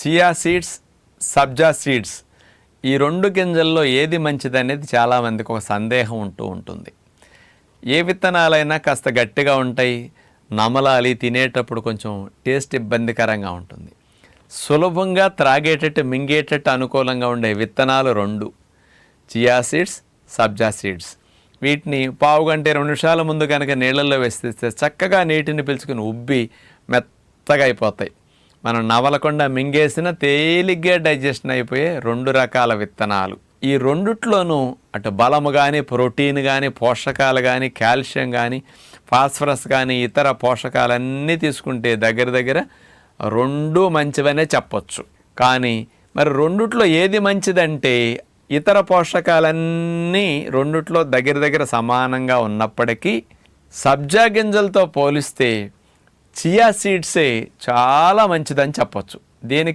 Chia seeds సబ్జా seeds ఈ రెండు గింజల్లో ఏది మంచిదనేది చాలామందికి ఒక సందేహం ఉంటూ ఉంటుంది. ఏ విత్తనాలైనా కాస్త గట్టిగా ఉంటాయి నమలాలి తినేటప్పుడు కొంచెం టేస్ట్ ఇబ్బందికరంగా ఉంటుంది. సులభంగా త్రాగేటట్టు మింగేటట్టు అనుకూలంగా ఉండే విత్తనాలు రెండు. చియా సీడ్స్ సబ్జా సీడ్స్. వీటిని పావు గంట ఇరవై నిమిషాల ముందు కనుక నీళ్ళల్లో వేస్తే చక్కగా నీటిని పీల్చుకుని ఉబ్బి మెత్తగా అయిపోతాయి. మనం నవలకుండా మింగేసిన తేలిగ్గా డైజెషన్ అయిపోయే రెండు రకాల విత్తనాలు. ఈ రెండిట్లోనూ అటు బలము కానీ ప్రోటీన్ కానీ పోషకాలు కానీ కాల్షియం కానీ ఫాస్ఫరస్ కానీ ఇతర పోషకాలన్నీ తీసుకుంటే దగ్గర దగ్గర రెండు మంచివనే చెప్పొచ్చు. కానీ మరి రెండిట్లో ఏది మంచిదంటే ఇతర పోషకాలన్నీ రెండిట్లో దగ్గర దగ్గర సమానంగా ఉన్నప్పటికీ సబ్జా గింజలతో పోలిస్తే చియా సీడ్సే చాలా మంచిదని చెప్పొచ్చు. దేనికి